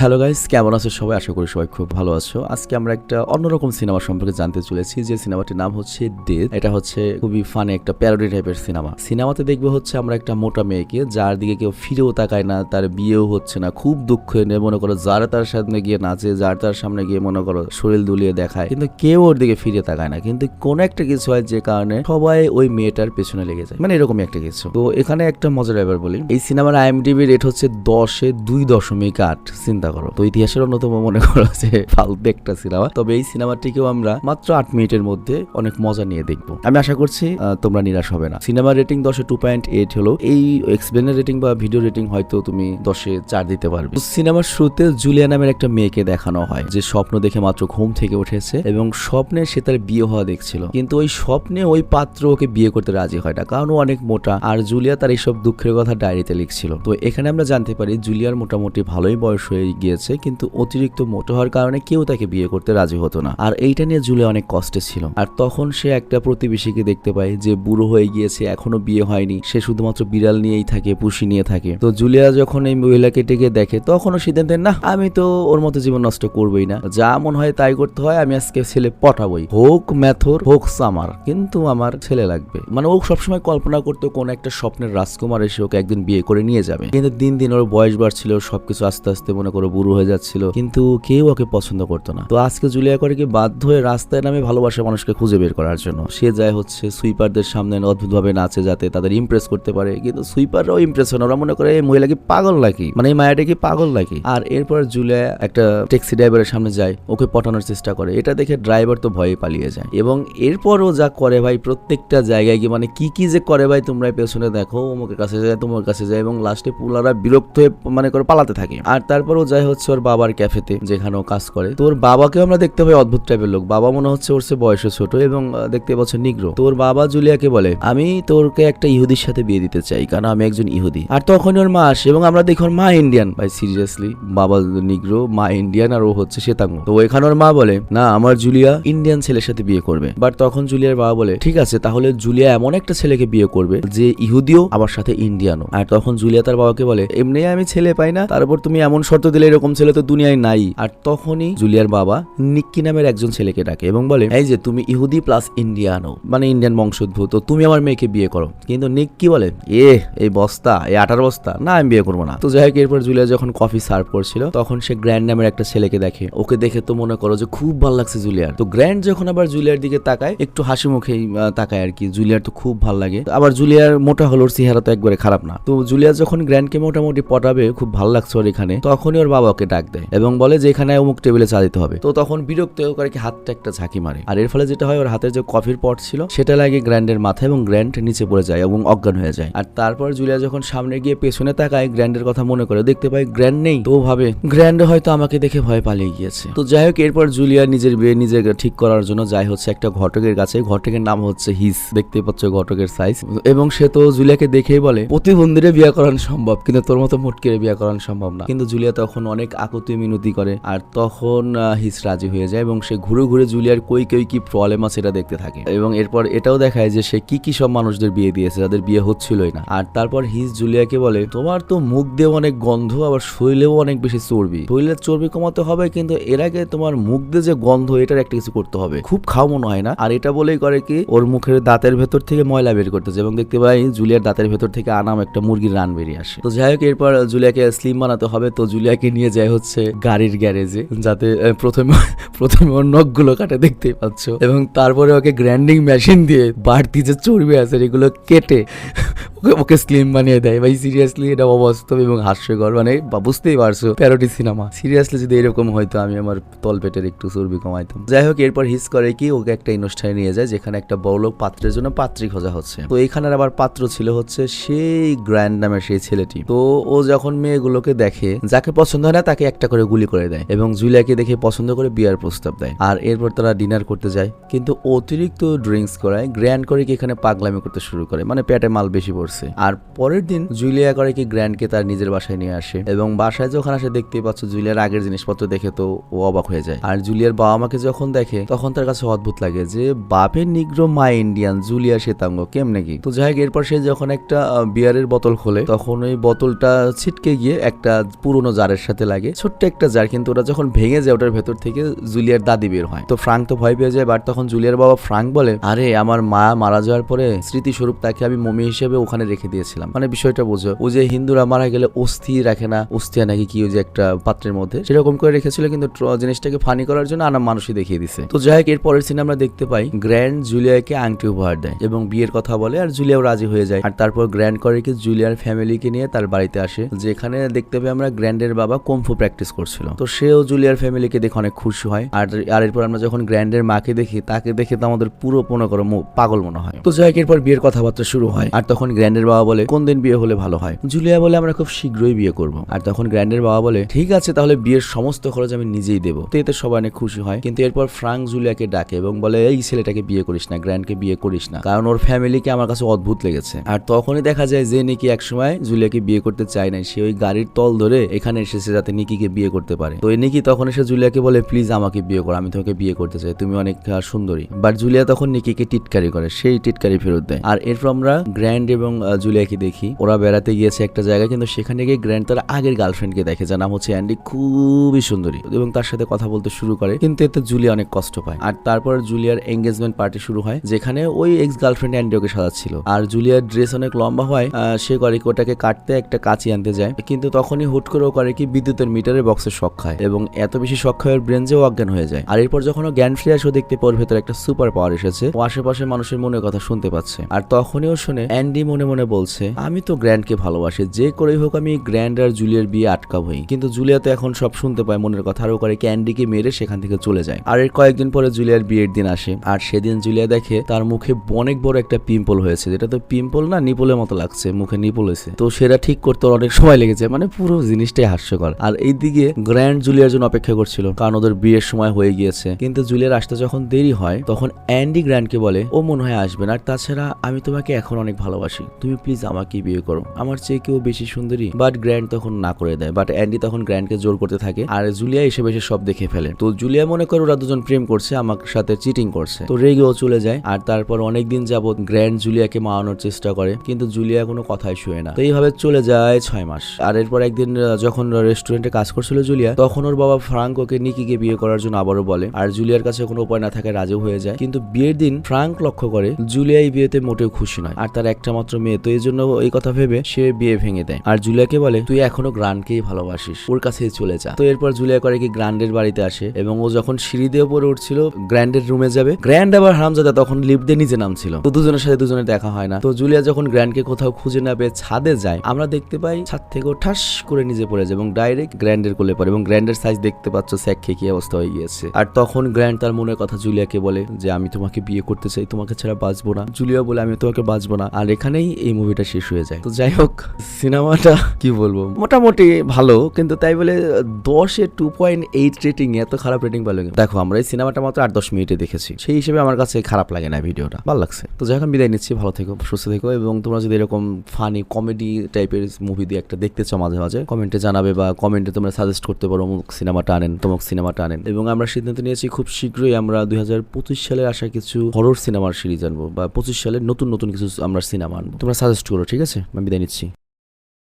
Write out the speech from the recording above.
Hello guys কেমন আছো সবাই? আশা করি সবাই খুব ভালো আছো। আজকে আমরা একটা অন্যরকম সিনেমা সম্পর্কে জানতে চলেছি। যে সিনেমাটির নাম হচ্ছে ডেথ এটা হচ্ছে খুবই ফানি একটা প্যারোডি টাইপের সিনেমা। সিনেমাতে দেখবে হচ্ছে আমরা একটা মোটা মেয়েকে, যার দিকে কেউ ফিরেও তাকায় না, তার বিয়েও হচ্ছে না। খুব দুঃখ এনে মনে করো, যার তার সামনে গিয়ে নাচে, যার তার সামনে গিয়ে, মনে করো, শরীর দুলিয়ে দেখায়, কিন্তু কেউ ওর দিকে ফিরে তাকায় না। কিন্তু কোন একটা কিছু হয় যে কারণে সবাই ওই মেয়েটার পেছনে লেগে যায়। মানে এরকমই একটা কিছু। তো এখানে একটা মজার ব্যাপার বলি। এই সিনেমার আইএমডিবি রেট হচ্ছে দশে দুই দশমিক আট, চিন্তা করো। তো ইতিহাসের অন্যতম মনে করো যে ফালতু একটা সিনেমা। তবে এই সিনেমাটিকেও আমরা মাত্র আট মিনিটের মধ্যে অনেক মজা নিয়ে দেখব। আমি আশা করছি তোমরা নিরাশ হবে না। সিনেমার রেটিং দশে টু পয়েন্ট এইট হলো। এই এক্সপ্লেনের রেটিং বা ভিডিও রেটিং হয়তো তুমি দশে চার দিতে পারবে। সিনেমার শুরুতে জুলিয়া নামের একটা মেয়েকে দেখানো হয়, যে স্বপ্ন দেখে মাত্র ঘুম থেকে উঠেছে এবং স্বপ্নে সে তার বিয়ে হওয়া দেখছিল। কিন্তু ওই স্বপ্নে ওই পাত্র ওকে বিয়ে করতে রাজি হয় না, কারণ ও অনেক মোটা আর জুলিয়া তার এইসব দুঃখের কথা ডায়েরিতে লিখছিল। তো এখানে আমরা জানতে পারি, জুলিয়ার মোটামুটি ভালোই বয়স হয়ে গিয়েছে, কিন্তু অতিরিক্ত মোটো হওয়ার কারণে কেউ তাকে বিয়ে করতে রাজি হতো না। আর এইটা নিয়ে জুলিয়া অনেক কষ্টে ছিল। আর তখন সে একটা প্রতিবেশীকে দেখতে পায় যে বুড়ো হয়ে গিয়েছে, এখনও বিয়ে হয়নি। সে শুধুমাত্র বিড়াল নিয়েই থাকে, পুষি নিয়ে থাকে। তো জুলিয়া যখন এই মহিলাকে ডেকে দেখে, তখনও সিদ্ধান্ত না আমি তো ওর মতো জীবন নষ্ট করবোই না। যা মন হয় তাই করতে হয়, আমি আজকে ছেলে পটাবই। হোক ম্যাথর হোক সামার, কিন্তু আমার ছেলে লাগবে। মানে ও সবসময় কল্পনা করতো, কোন একটা স্বপ্নের রাজকুমার এসে ওকে একদিন বিয়ে করে নিয়ে যাবে। কিন্তু দিন দিন ওর বয়স বাড়ছিল, সবকিছু আস্তে আস্তে মনে করো বুড়ো হয়ে যাচ্ছিল। কিন্তু কেউ ওকে পছন্দ করতো না। তো আজকে জুলিয়া করে কি বাধ্য হয়ে রাস্তায় নামে ভালোবাসা মানুষকে খুঁজে বের করার জন্য। সে যায় হচ্ছে সুইপারদের সামনে অদ্ভুতভাবে নাচে যাতে তাদের ইমপ্রেস করতে পারে। কিন্তু সুইপাররাও ইমপ্রেস হয় না। ওরা মনে করে, এই মহিলা কি পাগল নাকি? মানে এই মায়াটা কি পাগল নাকি? আর এরপর জুলিয়া একটা ট্যাক্সি ড্রাইভারের সামনে যায়, ওকে পটানোর চেষ্টা করে। এটা দেখে ড্রাইভার তো ভয়ে পালিয়ে যায়। এবং এরপরও যা করে ভাই, প্রত্যেকটা জায়গায় গিয়ে মানে কি কি যে করে ভাই তোমরা পেছনে দেখো, অমুকের কাছে যায় তোমার কাছে যায়। এবং লাস্টে পুলারা বিরক্ত হয়ে মানে করে পালাতে থাকে। আর তারপরও যাই হচ্ছে ওর বাবার ক্যাফেতে, যেখানে ও কাজ করে। তোর বাবাকেও আমরা দেখতে পাই অদ্ভুত টাইপের লোক। বাবা মনে হচ্ছে ওর চেয়ে বয়সে ছোট এবং দেখতে পাচ্ছে নিগ্রো। তোর বাবা জুলিয়াকে বলে, আমি তোরকে একটা ইহুদির সাথে বিয়ে দিতে চাই, কারণ আমি একজন ইহুদি। আর তখনই ওর মা আসে এবং আমরা দেখি ওর মা ইন্ডিয়ান ভাই সিরিয়াসলি বাবা নিগ্রো, মা ইন্ডিয়ান আর ও হচ্ছে শ্বেতাঙ্গ। তো এখানে ওর মা বলে, না, আমার জুলিয়া ইন্ডিয়ান ছেলের সাথে বিয়ে করবে। বাট তখন জুলিয়ার বাবা বলে, ঠিক আছে, তাহলে জুলিয়া এমন একটা ছেলেকে বিয়ে করবে যে ইহুদিও আমার সাথে ইন্ডিয়ানও আর তখন জুলিয়া তার বাবাকে বলে, এমনি আমি ছেলে পাই না তারপর তুমি এমন শর্ত দিলে এরকম ছেলে তো দুনিয়ায় নাই। আর তখনই জুলিয়ার বাবা নিক্কি নামের একজন ছেলেকে ডাকে এবং বলে এই যে তুমি ইহুদি প্লাস ইন্ডিয়ানও মানে ইন্ডিয়ান বংশোদ্ভূত তো তুমি আমার মেয়েকে বিয়ে করো। কিন্তু নিক কি বলে এ এই বস্তা এই আটার বস্তা না আমি বিয়ে করব না। তো যাই হোক এরপর জুলিয়া যখন কফি সার্ভ করছিল তখন সে গ্র্যান্ড নামের একটা ছেলেকে দেখে। ওকে দেখে তো মনে করো যে খুব ভালো লাগছে জুলিয়ার। তো গ্র্যান্ড যখন আবার জুলিয়ার দিকে তাকায় একটু হাসি আহ, তাকায় আর কি জুলিয়ার তো খুব ভালো লাগে। আবার জুলিয়ার মোটা হলোর চেহারা তো একবারে খারাপ না। তো জুলিয়া যখন গ্র্যান্ডকে মোটামুটি পটাবে খুব ভালো লাগছে ওর এখানে। তখনই ওর বাবাকে ডাক দেয় এবং বলে যে এখানে অমুক টেবিলে চা দিতে হবে। তো তখন বিরক্ত কি হাতটা একটা ঝাঁকি মারে। আর এর ফলে যেটা হয়, ওর হাতের যে কফির পট ছিল, সেটা লাগে গ্র্যান্ডের মাথায় এবং গ্র্যান্ড নিচে পড়ে যায় এবং অজ্ঞান হয়ে যায়। আর তারপর জুলিয়া যখন সামনে গিয়ে পেছনে তাকায়, গ্র্যান্ডের কথা মনে করে, দেখতে পাই গ্র্যান্ড নেই। তো ভাবে, গ্র্যান্ড হয়তো আমাকে দেখে ভয় পালিয়ে গিয়েছে। তো যাই হোক, এরপর জুলিয়া নিজের বিয়ে নিজে ঠিক করার জন্য যাই হচ্ছে একটা ঘটকের কাছে। ঘটকের নাম হচ্ছে হিস। দেখতে পাচ্ছ ঘটকের সাইজ এবং সে তো জুলিয়াকে দেখেই বলে, প্রতিবন্ধীরে বিয়ে করানো সম্ভব, কিন্তু তোর মতো মুটকিরে বিয়ে করানো সম্ভব না। কিন্তু জুলিয়া তখন অনেক আকুতি মিনতি করে আর তখন হিস রাজি হয়ে যায় এবং সে ঘুরে ঘুরে জুলিয়ার কই কই কি প্রবলেম আছে এটা দেখতে থাকে। এবং এরপর এটাও দেখায় যে সে কি কি সব মানুষদের বিয়ে দিয়েছে, যাদের বিয়ে হচ্ছিলই না। আর তারপর হিস জুলিয়াকে বলে, তোমার তো মুখ দিয়ে অনেক গন্ধ, আবার শরীরেও অনেক বেশি চর্বি। শরীরের চর্বি কমাতে হবে, কিন্তু এর আগে তোমার মুখ দিয়ে যে গন্ধ, এটার একটা কিছু করতে হবে। খুব খাও মনে হয় না? আর এটা বলেই করে কি, ওর মুখের দাঁতের ভেতর থেকে ময়লা বের করতেছে এবং দেখতে পাই জুলিয়ার দাঁতের ভেতর থেকে আনাম একটা মুরগির রান বেরিয়ে আসে। তো যাই হোক, এরপর জুলিয়াকে স্লিম বানাতে হবে। তো জুলিয়াকে নিয়ে যায় হচ্ছে গাড়ির গ্যারেজে, যাতে প্রথমে প্রথমে ওর নখগুলো কাটে দেখতে পাচ্ছ। এবং তারপরে ওকে গ্র্যান্ডিং মেশিন দিয়ে বাড়তি যে চর্বি আছে এগুলো কেটে ওকে স্লিম বানিয়ে দেয়। ভাই সিরিয়াসলি এটা অবাস্তব এবং হাস্যকর। মানে বুঝতেই পারছ প্যারোটি সিনেমা সিরিয়াসলি যদি এরকম হয়তো আমি আমার তলপেটের একটু চর্বি কমাইতাম। যাই হোক, এরপর হিস করে কি, ওকে একটা অনুষ্ঠানে নিয়ে যায়, যেখানে একটা বড়লোক পাত্রের জন্য পাত্রী খোঁজা হচ্ছে। তো এখানের আবার পাত্র ছিল হচ্ছে সেই গ্র্যান্ড নামের সেই ছেলেটি। তো ও যখন মেয়েগুলোকে দেখে, যাকে পছন্দ হয় না, তাকে একটা করে গুলি করে দেয় এবং জুলিয়াকে দেখে পছন্দ করে বিয়ার প্রস্তাব দেয়। আর এরপর তারা ডিনার করতে যায়। কিন্তু অতিরিক্ত ড্রিঙ্কস করায় গ্র্যান্ড করে কি এখানে পাগলামি করতে শুরু করে। মানে পেটে মাল বেশি পড়ছে। করছে। আর পরের দিন জুলিয়া করে কি গ্র্যান্ডকে তার নিজের বাসায় নিয়ে আসে এবং বাসায় যখন আসে দেখতেই পাচ্ছ জুলিয়ার আগের জিনিসপত্র দেখে তো ও অবাক হয়ে যায়। আর জুলিয়ার বাবা মাকে যখন দেখে তখন তার কাছে অদ্ভুত লাগে যে, বাপের নিগ্রো মা ইন্ডিয়ান, জুলিয়া শ্বেতাঙ্গ, কেমনে কি? তো যাই হোক, এরপর সে যখন একটা বিয়ারের বোতল খোলে তখন ওই বোতলটা ছিটকে গিয়ে একটা পুরনো জারের সাথে লাগে। ছোট্ট একটা জার, কিন্তু ওটা যখন ভেঙে যায় ওটার ভেতর থেকে জুলিয়ার দাদি বের হয়। তো ফ্রাঙ্ক তো ভয় পেয়ে যায়, বাট তখন জুলিয়ার বাবা ফ্রাঙ্ক বলে, আরে, আমার মা মারা যাওয়ার পরে স্মৃতিস্বরূপ তাকে আমি মমি হিসেবে ওখানে রেখে দিয়েছিলাম। মানে বিষয়টা বোঝো, ও যে হিন্দুরা মারা গেলে অস্থি রাখে না, অস্থিয়া নাকি কি যে একটা পাত্রের মধ্যে? সেরকম করে রেখেছিল কিন্তু জিনিসটাকে ফানি করার জন্য আনা মানুষই দেখিয়ে দিছে। তো যাই হোক এর পরের সিনে আমরা দেখতে পাই গ্র্যান্ড জুলিয়াকে আংটি উপহার দেয় এবং বিয়ের কথা বলে আর জুলিয়াও রাজি হয়ে যায়। আর তারপর গ্র্যান্ড করে কি জুলিয়ার ফ্যামিলিকে নিয়ে তার বাড়িতে আসে, যেখানে দেখতে পাই আমরা গ্র্যান্ডের বাবা কমফু প্র্যাকটিস করছিল। তো সেও জুলিয়ার ফ্যামিলিকে দেখে অনেক খুশি হয়। আর আর এরপর আমরা যখন গ্র্যান্ডের মাকে দেখি, তাকে দেখে তো আমাদের পুরো করো পাগল মনে হয়। তো যাই হোক, এরপর বিয়ের কথাবার্তা শুরু হয়। আর তখন গ্র্যান্ডের বাবা বলে, কোন দিন বিয়ে হলে ভালো হয়? জুলিয়া বলে, আমরা খুব শীঘ্রই বিয়ে করব। আর তখন গ্র্যান্ডের বাবা বলে, ঠিক আছে, তাহলে বিয়ের সমস্ত খরচ আমি নিজেই দেবো। তো এতে সবাই অনেক খুশি হয়। কিন্তু এরপর ফ্রাঙ্ক জুলিয়াকে ডাকে এবং বলে, এই ছেলেটাকে বিয়ে করিস না, গ্র্যান্ডকে বিয়ে করিস না। কারণ ওর ফ্যামিলিকে আমার কাছে অদ্ভুত লেগেছে। আর তখনই দেখা যায় যে নিকি একসময় জুলিয়াকে বিয়ে করতে চায় নাই। সে ওই গাড়ির তল ধরে এখানে এসেছে যাতে নিকিকে বিয়ে করতে পারে। তো এই নিকি তখন এসে জুলিয়াকে বলে, প্লিজ আমাকে বিয়ে করো, আমি তোমাকে বিয়ে করতে চাই। তুমি অনেক সুন্দরী। বাট জুলিয়া তখন নিকিকে টিটকারি করে, সেই টিটকারি ফেরত দেয়। আর এরপর আমরা গ্র্যান্ড এবং জুলিয়াকে দেখি। ওরা বেড়াতে গিয়েছে একটা জায়গায়, কিন্তু সেখানে গিয়ে গ্র্যান্ড তার আগের গার্লফ্রেন্ডকে দেখে, যার নাম হচ্ছে অ্যান্ডি। খুবই সুন্দরী এবং তার সাথে কথা বলতে শুরু করে, কিন্তু এতে জুলিয়া অনেক কষ্ট পায়। আর তারপর জুলিয়ার এঙ্গেজমেন্ট পার্টি শুরু হয়, যেখানে ওই এক্স গার্লফ্রেন্ড অ্যান্ডি অ্যান্ডিওকে সাজাচ্ছিল। আর জুলিয়ার ড্রেস অনেক লম্বা হয় সে করে ওটাকে কাটতে একটা কাঁচি আনতে যায়, কিন্তু তখনই হুট করে ও করে কি বিদ্যুতের মিটারের বক্সের শখ খায় এবং এত বেশি শখ খায় ওর ব্রেন যে অজ্ঞান হয়ে যায়। আর এরপর যখন ও জ্ঞান ফিরে আসে দেখতে পাওয়ার ভেতরে একটা সুপার পাওয়ার এসেছে। ও আশেপাশে মানুষের মনের কথা শুনতে পাচ্ছে। আর তখনই ও শুনে, অ্যান্ডি মনে মনে মনে বলছে, আমি তো গ্র্যান্ডকে ভালোবাসি, যে করেই হোক আমি গ্র্যান্ড আর জুলিয়ার বিয়ে আটকাবই। কিন্তু জুলিয়া তো এখন সব শুনতে পায়, মনের কথা, আর ও করে ক্যান্ডিকে মেরে সেখান থেকে চলে যায়। আর এর কয়েকদিন পরে জুলিয়ার বিয়ের দিন আসে, আর সেদিন জুলিয়া দেখে তার মুখে অনেক বড় একটা পিম্পল হয়েছে, যেটা তো পিম্পল না, নিপলের মতো লাগছে, মুখে নিপল হয়েছে। তো সেটা ঠিক করতে অনেক সময় লেগেছে মানে পুরো জিনিসটাই হাস্যকর। আর এইদিকে গ্র্যান্ড জুলিয়ার জন্য অপেক্ষা করছিল, কারণ ওদের বিয়ের সময় হয়ে গিয়েছে। কিন্তু জুলিয়ার আসতে যখন দেরি হয়, তখন অ্যান্ডি গ্র্যান্ডকে বলে, ও মনে হয় আসবে না, আর তাছাড়া আমি তোমাকে এখন অনেক ভালোবাসি। তুমি প্লিজ আমাকে বিয়ে করো। আমার চেয়ে কেউ বেশি সুন্দরী। বাট গ্র্যান্ড তখন না করে দেয়। বাট অ্যান্ডি তখন গ্র্যান্ডকে জোর করতে থাকে। আর জুলিয়া এসে বেশে সব দেখে ফেলে। তো জুলিয়া মনে করে ওরা দুজন প্রেম করছে, আমার সাথে চিটিং করছে। তো রেগে ও চলে যায়। আর তারপর অনেকদিন যাবত গ্র্যান্ড জুলিয়াকে মারানোর চেষ্টা করে। কিন্তু জুলিয়া কোনো কথাই শুয়ে না। তো এইভাবে চলে যায় ছয় মাস। আর এরপর একদিন যখন রেস্টুরেন্টে কাজ করছিল জুলিয়া, তখন ওর বাবা ফ্রাঙ্ক ওকে নিকিকে বিয়ে করার জন্য আবারও বলে। আর জুলিয়ার কাছে কোনো উপায় না থাকে রাজু হয়ে যায়। কিন্তু বিয়ের দিন ফ্রাঙ্ক লক্ষ্য করে, জুলিয়া এই বিয়েতে মোটেও খুশি নয়। আর তার একটা মাত্র মেয়ে, তো এই জন্য এই কথা ভেবে সে বিয়ে ভেঙে দেয়। আর জুলিয়াকে বলে, তুই এখনও গ্রান্ডকেই ভালোবাসিস, ওর কাছেই চলে যা। তো এরপর জুলিয়া করে কি গ্র্যান্ডের বাড়িতে আসে এবং ও যখন সিঁড়ি দিয়ে উপরে উঠছিল, গ্র্যান্ডের রুমে যাবে। গ্র্যান্ড আবার হারামজাদা তখন লিফট দিয়ে নিচে নামছিল। তো দুজনের সাথে দুজনের দেখা হয় না। তো জুলিয়া যখন গ্র্যান্ডকে কোথাও খুঁজে না পেয়ে ছাদে যায়, আমরা দেখতে পাই ছাদ থেকে ঠাস করে নিজে পড়ে যায় এবং ডাইরেক্ট গ্র্যান্ডের কোলে পড়ে এবং গ্র্যান্ডের সাইজ দেখতে পাচ্ছ, স্যাক খেয়ে কি অবস্থা হয়ে গিয়েছে। আর তখন গ্র্যান্ড তার মনের কথা জুলিয়াকে বলে যে, আমি তোমাকে বিয়ে করতে চাই, তোমাকে ছাড়া বাঁচবো না। জুলিয়া বলে, আমি তোমাকে বাঁচবো না। আর এখানেই এই মুভিটা শেষ হয়ে যায়। তো যাই হোক, সিনেমাটা কি বলব? মোটামুটি ভালো, কিন্তু তাই বলে দশে টু পয়েন্ট এইট রেটিং এত খারাপ রেটিং পেল দেখো, আমরা এই সিনেমাটা মাত্র আট দশ মিনিটে দেখেছি। সেই হিসেবে আমার কাছে খারাপ লাগে না ভিডিওটা। ভালো লাগছে। তো যাই হোক বিদায় নিচ্ছি। ভালো থেকো, সুস্থ থেকো এবং তোমরা যদি এরকম ফানি কমেডি টাইপের মুভি দিয়ে একটা দেখতে চাও মাঝে মাঝে কমেন্টে জানাবে বা কমেন্টে তোমরা সাজেস্ট করতে পারো, অমুক সিনেমাটা আনেন, তমুক সিনেমাটা আনেন। এবং আমরা সিদ্ধান্ত নিয়েছি খুব শীঘ্রই আমরা দুই হাজার পঁচিশ সালে আসা কিছু হরর সিনেমার সিরিজ আনব বা পঁচিশ সালের নতুন নতুন কিছু আমরা সিনেমা আনব। তোমরা সাজেস্ট করো ঠিক আছে? আমি বিদায় নিচ্ছি।